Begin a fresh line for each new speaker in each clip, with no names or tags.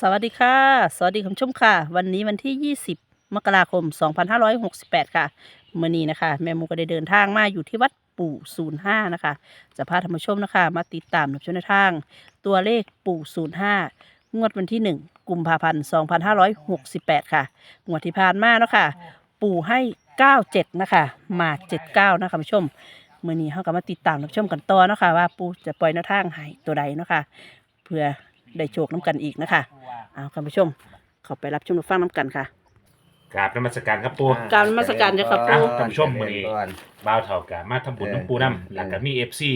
สวัสดีค่ะ สวัสดีคุณผู้ชมค่ะ วันนี้วันที่ 20 มกราคม 2568 ค่ะเมื่อนี้นะคะ แม่มูก็ได้เดินทางมาอยู่ที่วัดปู่ 05 นะคะ จะพาท่านผู้ชมนะคะ มาติดตามในช่วงทาง ตัวเลขปู่ 05 งวดวันที่ 1 กุมภาพันธ์ 2568 ค่ะ งวดที่ผ่านมาเนาะค่ะ ปู่ให้ 97 นะคะ มา 79 นะคะคุณผู้ชมเมื่อนี้เขาก็มาติดตามรับชมกันต่อเนาะคะว่าปู่จะปล่อยแนวทางให้ตัวใดเนาะค่ะเพื่อได้โชคน้ำกันอีกนะคะ เอาคุณผู้ชม เข้าไปรับชมรับฟังน้ำกันค่ะ
กราบนมัสการครับปู
กราบนมัสการเจ้าค่ะปู่
ท่านผู้ชมมื้อนี้
ก่อน
บ่าวเท่ากามาทำบุญ
เออ
น้ำปูน้ำ
เออ
หลังกับมีเอฟซี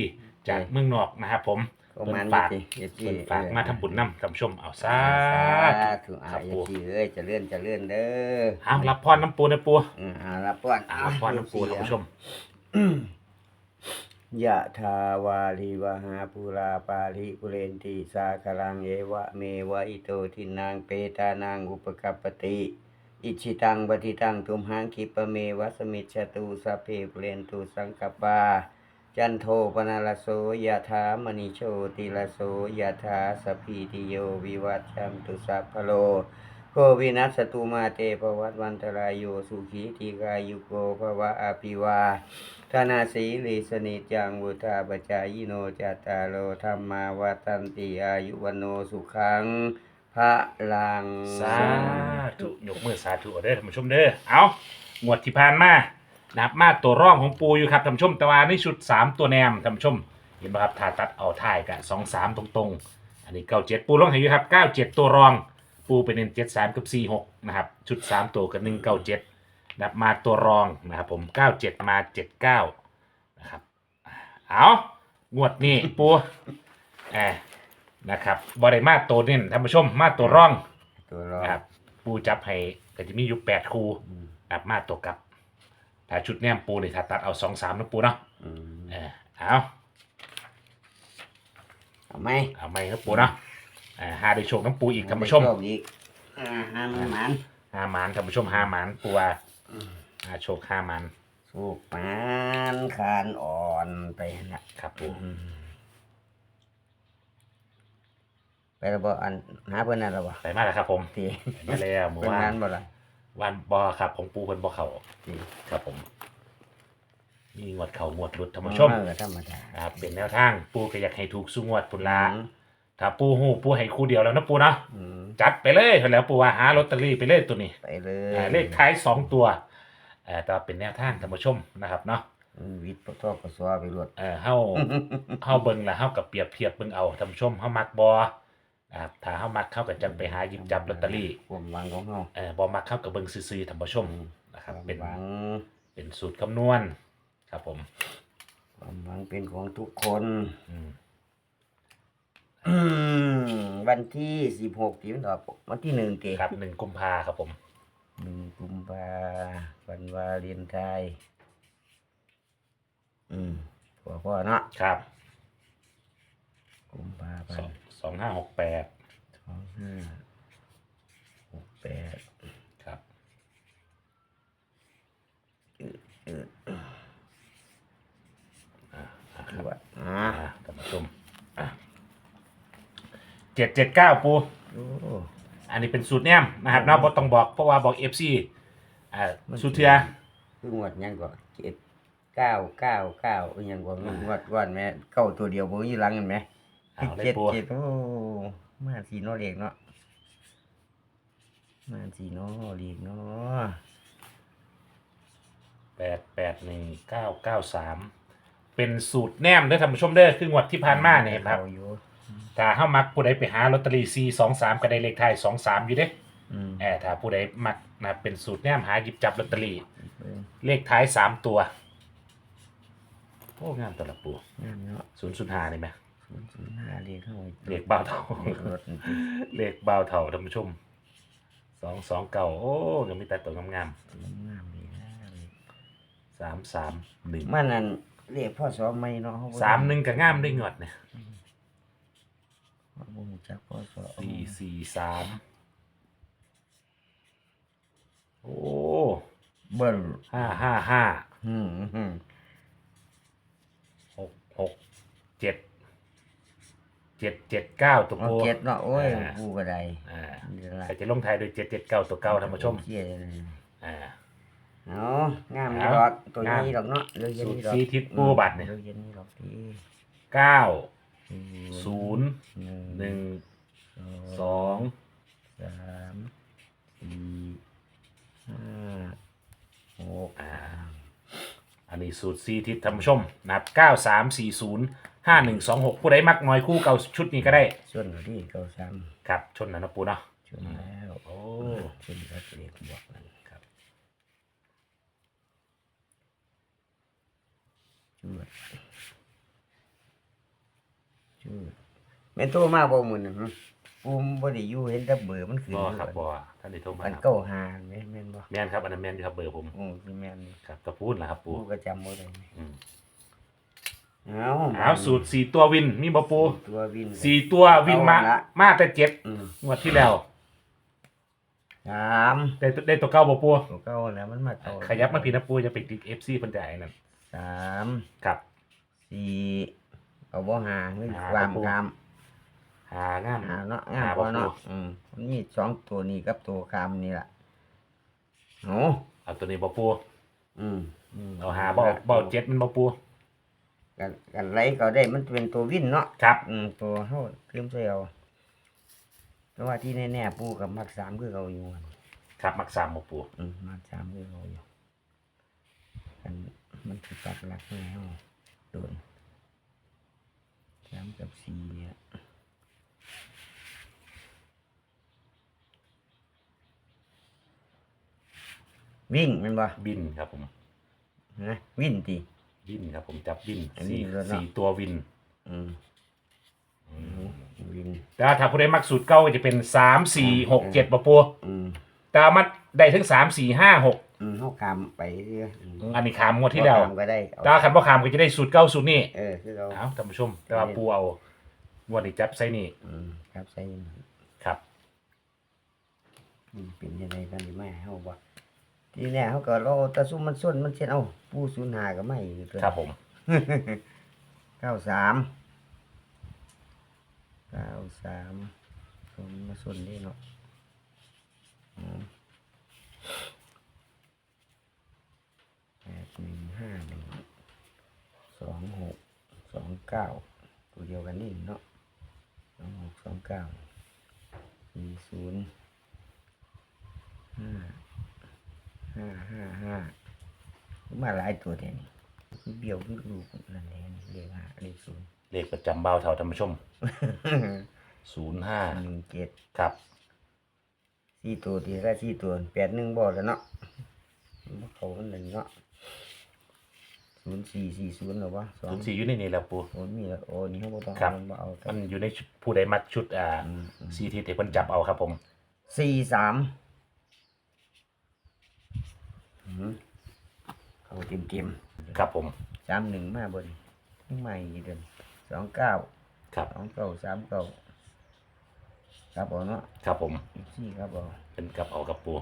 จากเมืองนอกนะครับผม
ประ
เพิ่
มาณ
นฝาก
นี้สิ
เพิ่นฝากมาทำบุญน้ำท่านผู้ชมเอาซา
สา
ธุ
ธุอา
ครับ
เอ
ปู
จีเอ้ยเจะเลื่อนจะเลื่อนเด้อ
เอารับพรน้ำปูนะปู
อืมเอาละป้อน
เอารับพรน้ำปูท่านผู้ชม
ยะทาวาลีวหาปุราปาริปุเรนติสาคลังเอวะเมวะอิโตทินังเปตานางอุปกัปติ อิชิตังปฏิตังตุมหังคิปะเมวะสมิจฉตุสัพเพปเรนตุสังกปปา จันโทปนาลโสยะถามณิโชติลโสยะถาสพีติโยวิวัชชันตุสัพพโล โควินัสตุมาเตปวัตวันตรายโยสุขีติกายุโกภวะอภิวาธนาสีลิสนิจังวุธาปจายโนจัตตาโลธรรมาวัตันติอายุวันโนสุขังพระลัง
สาธุยกมือสาธุเอาเด้อท่านผู้ชมเด้อเอางวดที่ผ่านมานะครับมาตัวร่องของปูอยู่ครับท่านผู้ชมแต่ว่าในชุดสามตัวแนมท่านผู้ชมเห็นไหมครับถ้าตัดเอาถ่ายกับสองสามตรงๆ อันนี้เก้าเจ็ดปูร่องให้อยู่ครับเก้าเจ็ดตัวรอง ปูเป็นเน้นเจ็ดสามกับสี่หกนะครับ ชุดสามตัวกับหนึ่งเก้าเจ็ดนะครับมาตัวรองนะครับผมเก้าเจ็ดมาเจ็ดเก้านะครับเอางวดนี้ปูแอบนะครับบริมาตัวเน้นท่านผู้ชมมาตัวร่อง
ตัวรอง
นะครับปูจับให้ก็จะมีอยู่แปดคู่
อืม
นะครับมาตัวกลับถ้าชุดแนมปูเนี่ยถ้าตัดเอาสองสามนะปูเนาะ
อืม
เออเอา
เอาไหม
เอาไม่ครับปูเนาะ อ่าหาได้โชคน้ำปูอีกท่านผู้ชม
โชคอีกอ่าห้ามหมัน
ห้าหมานท่านผู้ชมห้าหมานปูว่าหาโชคห้าหมาน
สุกปานคานอ่อนไปนะครับ
ปู
ไปแล้วบ่อันหาเพิ่นนั่นแล้วบ่
ไปมาแล้วครับผม
ที
ไปมาแล้วหมู่
เพิ่น
ว่า
นั้นบ่ล่ะ
วันบอครับของปูเพิ่นบอเขา
ที
ครับผมมีงวดเข่างวดหลุดท่านผู้ชม
เออธรรมดา
นะครับเป็นแนวทางปูก็อยากให้ถูกสู้งวดปุนลา
อืม
ถ้าปูหูปูให้คู่เดียวแล้วนะปูเนาะ
อืม
จัดไปเลยเถอะแล้วปูว่าหาลอตเตอรี่ไปเลยตัวนี้
ไปเลย
อ่าเลขท้ายสองตัวเอ่อแต่ว่าเป็นแนวทางท่านผู้ชมนะครับเนาะ
อืมวิทย์ปทอกสวไปรวด
เออเฮา เฮาเบิ่งละเฮากับเปรียบเทียบเบิ่งเอาท่านผู้ชมเฮามักบ่นะครับถ้าเฮามักเข้ากับจังไปหาหยิบจับลอตเตอรี่
ความหวังของเฮา
เออบ่มักเข้ากับเบิ่งซื่อๆท่านผู้ชมนะครับ
ความ
เป็น
หวัง
เป็นสูตรคำนวณครับผม
ความหวังเป็นของทุกคน
อืม
อืมวันที่สิบหกที่มันออกวันที่หนึ่งเก
ครับหนึ่งกุมภาครับผม
หนึ่งกุมภาวันวาเลนไทน์อืมพ่อพ่อเนาะ
ครับ
กุมภาพั
สอนง
ธ์
สองห้าหกแปด
สองห้าหกแปด
ครับ
คือว่าอ่า
อ่าท่านผู้ชม เจ็ดเจ็ดเก้าปู
โอ้
อันนี้เป็นสูตรแนมนะครับเนาะบ่ต้องบอกเพราะว่าบอก FC อ่าสูตรเทือ
คืองวดยังก็เจ็ดเก้าเก้าเก้าอิหยังก็งวดก่อนแม่เก้าตัวเดียวบ่มีหลังกันไหม
เอาเลย
เจ็ด
ปู
เจ็ดโอ้มาสีโนเล็กเนาะมาสีโนเล็กเนาะ
แปดแปดหนึ่งเก้าเก้าสามเป็นสูตรแนมเด้อท่านผู้ชมเด้อคืองวดที่ผ่านมาเนี่ยครับ
เอาอยู่
ถ้าเฮามักผู้ใดไปหาลอตเตอรี่4 2 3ก็ได้เลขท้าย2 3อยู่เด้
อืม
แอถ้าผู้ใดมักนะเป็นสูตรแนมหาหยิบจับลอตเตอรี่
เบิ่ง
เลขท้าย3ตัวโอ้งามตัวละปู
งามเนาะ
005นี่ไหม
ศูนย์ศูนย์ห้าเลขเข้าไป
เลขเบาเท่า
เลขรถนี่
เลขเบาเท่าท่านผู้ชมสองสองเก่าโอ้ยังมีแต่ตัวงาม
งามดีนะเลข
ๆสามสามหนึ่ง
มันนั่นเลขพ่อสอไม่เนาะเขบ่
สามหนึ่งก็งามได้งวดเนี่ย
เขาบ่รู้จักพ่อสอ
สี่สี่สามโอ้
เบิ้ล
ห้าห้าห้า
อืมอืม
หกหกเจ็ดเจ็ดเจ็ดเก้าตัว
เอา
โป
เก็ดเนาะโอ้ย
อ่า
กูก็ได้
อ่า
นี่ละ
แต่จะลงท้ายด้วยเจ็ดเจ็ดเก้าตัวเก้าท่านผู้ชม
เชี่ยเลย
อ่า
เอางามนี่
เอา
ดอกตัว
งาม
นี้ดอกเนาะเลือเย็นนี่ดอก
สูตรสีทิศปูบัตรเนี่ย
เลือเย็นนี่ดอกที
เก้า
ศู
ศูนย์หนึ่งสอง
สามสี่ห้าหก
อ่าอันนี้สูตรสีทิศท่านผู้ชมนะครับเก้าสามสี่ศูนย์ห้าหนึ่งสองหกผู้ใดมักน้อยคู่เก่าชุดนี้ก็ได้
ส่วนที่เก้าสาม
ครับชนนะนะปูเนาะ
ชนแล้ว
โอ้
ชนแล้วเรียกบอกนั่น
ครับ
ชื่อชื่อ แม่นโตมาบ่มื้อนั้นหึปูมบ่ได้อยู่เห็นแต่เบอร์มันขึ้น
บอครับบอท่านได้โทรมา
มัน
ครับ
เก้าหาแม่นแม่นบ่
แม่นครับอันนั้นแม่นครับเบอร์ผม
โอ้สิแม่น
ครับกระพูดแหละครับปู
ปูก็จำบ่ได้
อืม
เอา
เอาสูตรสี่ตัววินมีบอปู
ตัววิน
สี่ตัววินมา
เอาละ
มาแต่เจ็ด
อืม
งวดที่แล้ว
สาม
ได้ได้ตัวเก้าบอปู
ตัวเก้าแล้วมันมาเก้า
ขยับมาพีนะปูจะไปติดเอฟซีเพิ่นได้นั่น
สาม
ครับ
สี่ เอาบ่หาเงิน
หา
ความ
บ่ปู
คาม
หางาม
หาเนาะงาม
หา
พ
บ่
อเนาะ
ปู
อืมมันมีสองตัวนี้กับตัวคามนี่ล่ะโอ้
เอาตัวนี้บอปู
อืม
อืมเอาหาบอบ่เจ็ดมันบอปู
กันกันไรก็ได้มันเป็นตัววินเนาะ
ครับ
อืมตัวเฮาเตรียมใส่เอาแต่ว่าที่แน่ๆปูกับมักสามคือเขาอยู่อะ
ครับมักสามบอปู
อืมมักสามคือเขาอยู่กันมันสิปักหลักแล้วโดน สามกับสี่เนี่ยวิ่งแมันบ่
บินครับผม
นะวิ่งติ
บินครับผมจับบิน
อันนี้
สี่
เลยเนาะ
สี่ตัววิน
อืมวิ่ง
แต่ว่าถ้าผู้ใดมักสูตรเก้าก็จะเป็นสามสี่หกเจ็ดบอปู
อืม
แต่ว่ามันได้ถึงสามสี่ห้าหก
อืมเฮาคามไปเรื่อยๆอืม
อันนี้ขามงวดที่แล้ว
บ่คามก็ได้เอา
แต่ว่าคันบ่ขามก็จะได้สูตรเก้าสูตรนี้
เออคือเรา
เอาท่านผู้ชม แต่ว่าปูเอางวดนี้จับไซนี่
อืมครับใส่
ครับ
อืมเป็นยังไงกันนี่แม่เฮาบ่ทีแน่เฮาก็รอแตะซุมมันส้นมันเช่นเอ้าปูศูนย์หาก็ไม่อยู่ตัว
ครับผม
เก้าสามเก้าสามผมมาส้นนี่เนาะอืมแปด หนึ่งห้าหนึ่งสองหกสองเก้าตัวเดียวกันนี่เนาะสองหกสองเก้าสี่ศูนย์ห้าห้าห้าห้ามาหลายตัวเด่นคือเบี้ยวคือลูกนั่นเองเรียกห้าเรียกศูนย์
เลขประจำเบาเท่าท่านผู้ชมศูนย์ห้า
หนึ่งเจ็ด
ครับ
สี่ตัวทีละสี่ตัวแปดหนึ่งบ่แล้วเนาะเขามันหนึ่งเนาะ ศูนย์สี่สี่ศูนย์หรอวะสอ
ศู
ง
นย์สี่อยู่ในนี้แล้วปู
โอ้มีแล้วโอ้นี่เขาบ่ต้อง
ครับ
เอาบ่เอา
มันอยู่ในชุดผู้ใดมักชุดอ่า
อืมอืม
ซีทีเทเพิ่นจับเอาครับผม
สี่สามอืมเขาเต็มเต็ม
ครับผม
ๆสามหนึ่งมาบนยังใหม่อีกเดือนสองเก้า
ครับ
สองเก้าสามเก้าครับเอาเนาะ
ครับผม
อีกสี่ครับเอา
เป็นกับเอากับปู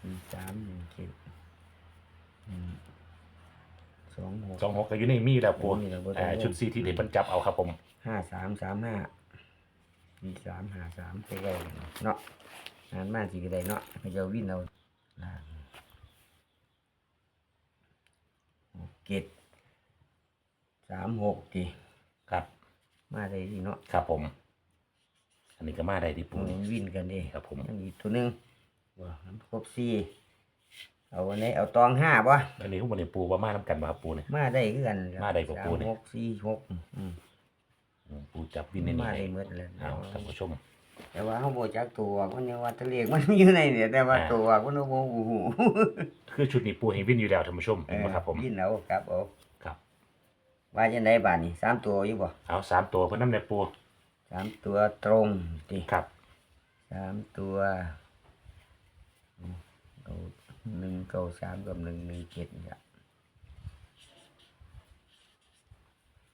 สี่สามหนึ่งเจ็ดหนึ่ง สองหก
สองหกก็อยู่ในมีแล้วปู
มีแล้วบ่ต้อง
อ่าชุดซีทีเทเพิ่นจับเอาครับผม
ห้าสามสามห้าสี่สามห้าสามไปได้เนาะงานมากสิก็ได้เนาะให้เจ้าวินเอาล่างหกเจ็ดสามหกที
ครับ
มาได้ที่เนาะ
ครับผม อันนี้ก็มาได้ที่ปู
ปูวินกันเด้
ครับผม
ยังอีกตัวหนึงว่ามันครบสี่ เอาวันนี้เอาตองห้าป่ะ
อันนี้ผู้บริปูว่ามาทำกันบ่ครับปูเนี่ย
มาได้คือกันครับ
มาได้กับปูนี่
สหกสี่หกอืม
อืมปูจับวินในนี้
มาได้
ให้
หมดเลย
เอาท่านผู้ชม
แต่ว่าเขาโบจักตัวมันยังว่าทะเลขมันมีอยู่ในเนี่ยแต่ว่า
อ่า
ตัวมันโอ้โห
คือชุดนี้ปูให้วินอยู่แล้วท่านผู้ชมเห็นไหมครับผม
ยินเอาครับเอา
ครับ
ว่าจังไดบาดนี่สามตัวอยู่บ่
เอาสามตัวเพิ่นน้ำในปู
สามตัวตรงติ
ครับ
สามตัวเอา หนึ่งเก้าสามกับหนึ่งหนึ่งเจ็ดนี่ละ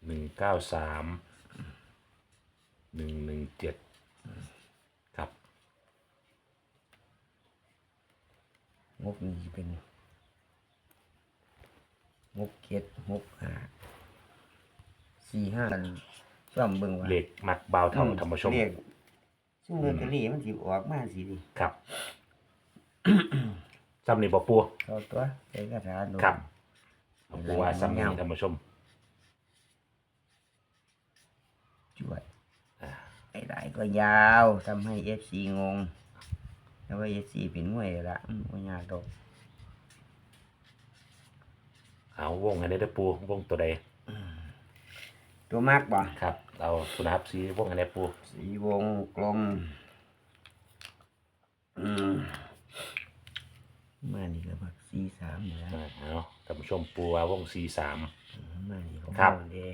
หนึ่งเก้าสามหนึ่งหนึ่งเจ็ดครับ
งบนี่สิเป็นงบเจ็ดงบห้าสี่ห้ากันซ่อมเบิ่งว่า
เลขมักเบาเท่าท่านผู้ชม
เลขซึ่งลอตเตอรี่มันสิออกมาสิดิ
ครับ จำนี่บ่ปู
เอาตัวใส่คาถาดู
ครับเอาปูว่าซ้ำนี่ท่านผู้ชม
ช่วย
อ่า
ไอ้ได้ก็ยาวทำให้ FC งง แล้วว่า FC เป็นมวยเลยละอืมบ่ยากดอก
เอาวงอันนี้เด้อปูวงตัวใด
ตัวมากบ่
ครับ เอาคุณนะครับสีวงอันนี้ปู
สีวงกลม อืม มานี่ก็บักสีสามนี่ละ
อ่าเอาท่านผู้ชมปูว่าวงสี่สาม
อืมมานี่ของ
ครับ
เาเด้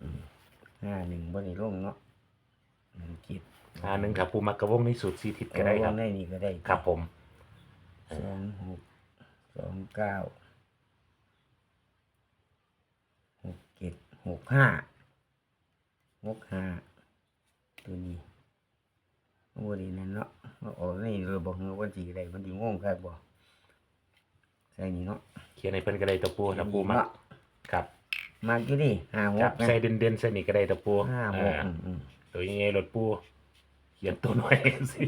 อืมห้าหนึ่งบ่ได้ลงเนาะหนึ่งจิต
อ่าหนึ่งครับปูมักกระวงในสูตรสีทิศก็ได้ครับ
เอาวงได้นี่ก็ได้
ครับผม
สองหกสองเก้าหกเจ็ดหกห้าหกห้าตัวนี้โอ้ดีนั่นเนาะว่าออกนี่เราบอกเงาวันสีอะไรมันดีงงครับบ่ ใส่นี่เนาะ
เขียนในเพิ่นก็ได้ตัวปูนะปูมัก
เนาะ
ครับ
มากอยู่ดิห้าห
ครับ
กนะ
ใส่เด่นเด่นๆใส่นี่ก็ได้ตัวปู
ห้าหก
อ่า
อืมอืม
ตัวยังไงรถปูเขียนตัวน้อยสิ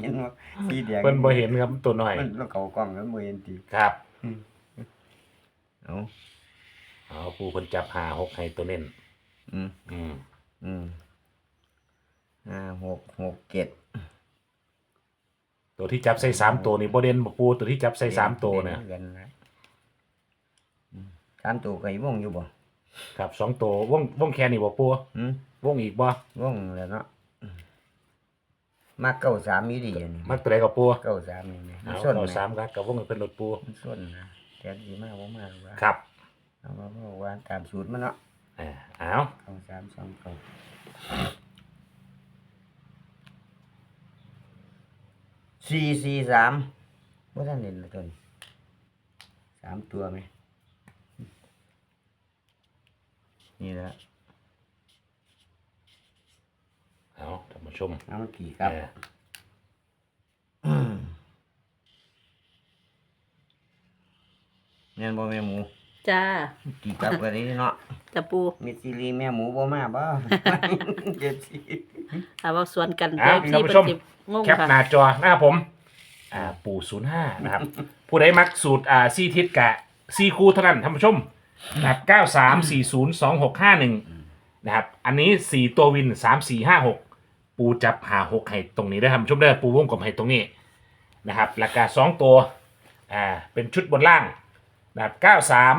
เห็นว่าสีแดง
เพิ่นบ่เห็นครับตัวน้อย
มันเราเขากล้องแล้วบ่เห็นตี
ครับ
เอา
เอาปูเพิ่นจับหาหกให้ตัวเน้น
อืม
อืม
อืมห้าหกหกเจ็ด
ตัวที่จับใส่สามตัวนี่บ่เด่นบ่ปูตัวที่จับใส่สามตัวนะ
เกันนะอืมสามตัวไก่ว่องอยู่บ่
ครับสองตัววงวงแค่นี่บ่ปู
อืม
วงอีกบ่
ว่องแล้วเนาะอืมมาเก้าสามอยู่ดีอันนี้
มักตัวใดกับปู
เก้าสามนี่นะมัน
เอา
ส้น
เอา
นะ
สามครับกับวงให้เพิ่นรถปู
มันส้นนะแต่ดีมากบ่มากว่า
ครับ
เอามาบอกว่าตามสูตรมันเนาะ
อ่าเอา
เก้าสามสองเก้า สี่สี่สามว่าท่านเห็นเลยตัวนี้สามตัวไหมนี่แหละ
เอาท่านผู้ชม
เอามากี่ครับ
เออ
อืมแม่นบ่แม่หมู
จ้า
กี่กลับกันนี้เนาะ
จะปู
มีซีรีส์แม่หมูบ่มาบ่ เจ็ดสิ
ถ้าเว่าสวนกัน
อ้าว
เดี๋ยว
ท่านผู้ชม
เพิ่นสิงง
แคป
ค่ะ
หน้าจอหน้าผมอ่าปู่ศูนย์ห้านะครับ ผู้ใดมักสูตรอ่าซีทิศกะซีคูเท่านั้นท่านผู้ชมนะครับเก้าสามสี่ศูนย์สองหกห้าหนึ่งนะครับ อันนี้สี่ตัววินสามสี่ห้าหกปูจับหาหกให้ตรงนี้ได้อท่านผู้ชมได้อปูวงกลมให้ตรงนี้นะครับราคาสองตัวอ่าเป็นชุดบนล่างนะครับเก้าสาม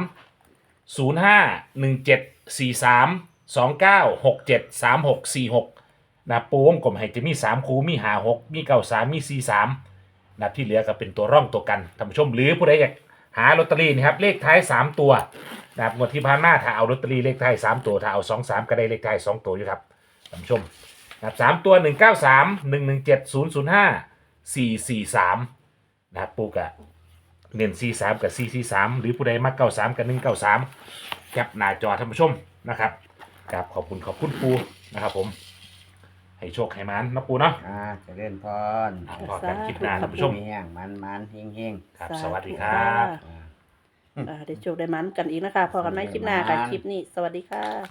ศูนย์ห้าหนึ่งเจ็ดสี่สามสองเก้าหกเจ็ดสามหกสี่หก นะปูวงกลมให้จะมีสามคูมีหาหกมีเก้าสามมีสี่สามนะที่เหลือก็เป็นตัวร่องตัวกันท่านผู้ชมหรือผู้ใดอยากหาลอตเตอรี่นะครับเลขท้าย3ตัวนะครับงวดที่ผ่านมาถ้าเอาลอตเตอรี่เลขท้าย3ตัวถ้าเอา2 3ก็ได้เลขท้าย2ตัวอยู่ครับท่านผู้ชมนะครับสามตัว1 9 3 1 1 7 0 0 5 4 4 3นะครับปูกะเน้น4 3กับ4 4 3หรือผู้ใดมัก9 3กับ1 9 3แคปหน้าจอท่านผู้ชมนะครับครับขอบคุณขอบคุณปูนะครับผม ให้โชคให้มันนะปูเนาะ
อ่าเจะเล่นพร
อ่าพอกันคลิปหน้าท่านผู้ชม
มีแห้งมันมันเฮงเฮง
ครับ
สาธุ
สวัสดีครับ
ค่ะอ่าได้โชคได้มันกันอีกนะคะพอกันไหมคลิปหน้าค่ะคลิปนี้ สวัสดีค่ะ